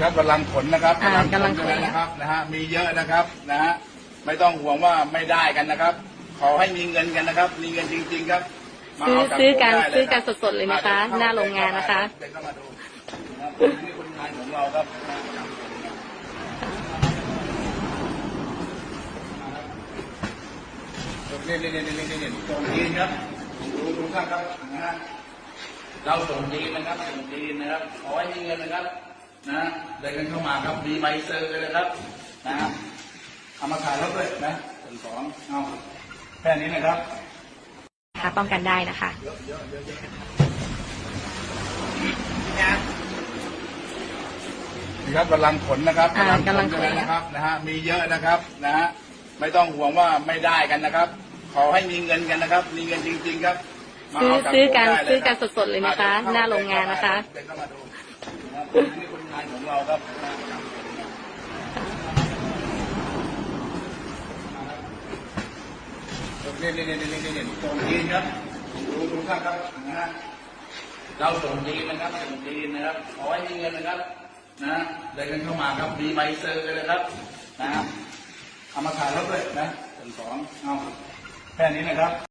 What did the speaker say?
ครับกำลังขนนะครับอ่ากำลังขนนะครับนะฮะมีเยอะนะครับนะฮะไม่ต้องห่วงว่าไม่ได้กันนะครับ ขอให้มีเงินกันนะครับ มีเงินจริง ๆ ครับมาซื้อเาบซื้อกันได้เลยซื้อกันครับสดๆเลยนะคะ หน้าโรงงานนะคะเดินเข้ามาดูนะครับนี่คนงานของเราครับนี่นี่นี่นี่นี่นี่ส่งจีนครับดูดูท่านครับนะฮะเราส่งจีนนะครับส่งจีนนะครับขอให้มีเงินนะครับ นะเดินกันเข้ามาครับ มีใบเซอร์เลยนะครับ นะเอามาขายรถด้วยนะส่วนสองเอาแค่นี้นะครับค่ะป้องกันได้นะคะนี่ครับกำลังขนนะครับอ่ากำลังขนเลยนะครับ นะฮะ มีเยอะนะครับ นะฮะ ไม่ต้องห่วงว่าไม่ได้กันนะครับ ขอให้มีเงินกันนะครับ มีเงินจริง ๆ ครับมาซื้อเาบซื้อกันได้เลยซื้อกันครับสดๆเลยนะคะ หน้าโรงงานนะคะเดิ นเข้ามาดูนะครับนี่คนงานของเราครับนี่นี่นี่นี่นี่นส่งจีนครับดูดูท่านครับนะฮะเราส่งจีนนะครับส่งจีนะครับขอให้มีเงินนะครับ นะเดินกันเข้ามาครับมีใบเซอร์เลยนะครับ นะเอามาขายรถด้วยนะส่วนสองเอาแค่นี้นะครับ